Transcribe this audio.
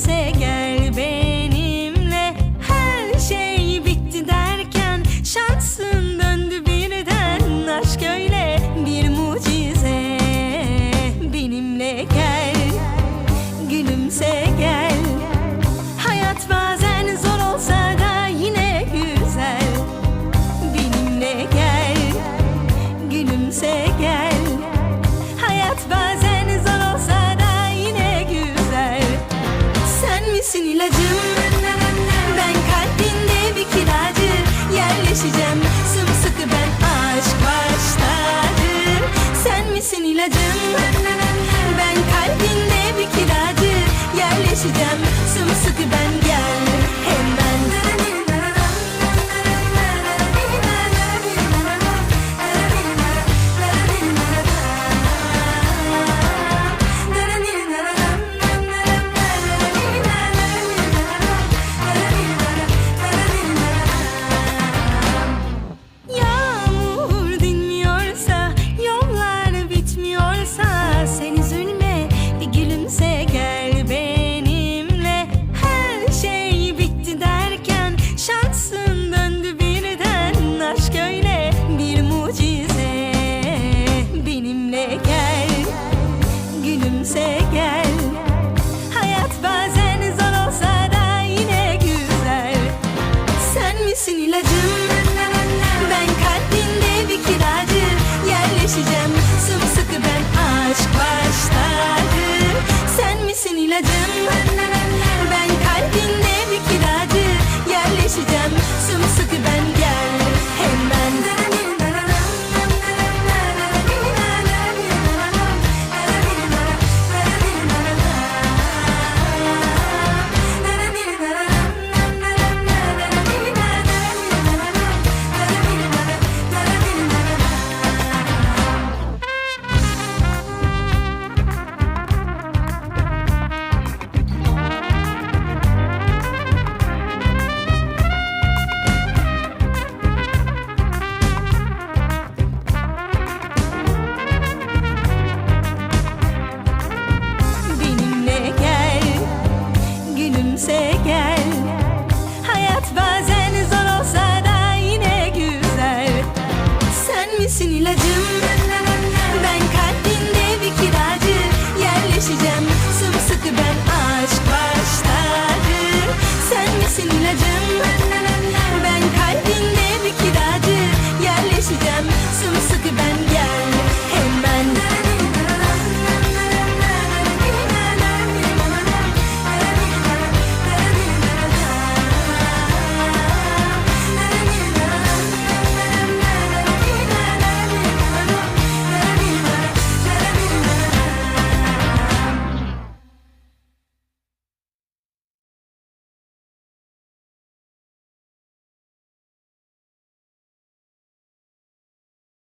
kimse gel benimle. Her şey bitti derken şansın döndü birden. Aşk öyle bir mucize. Benimle gel gülümse gel. Hayat bazen zor olsa da yine güzel. Benimle gel gülümse eyledim sensin ilacım dinledim.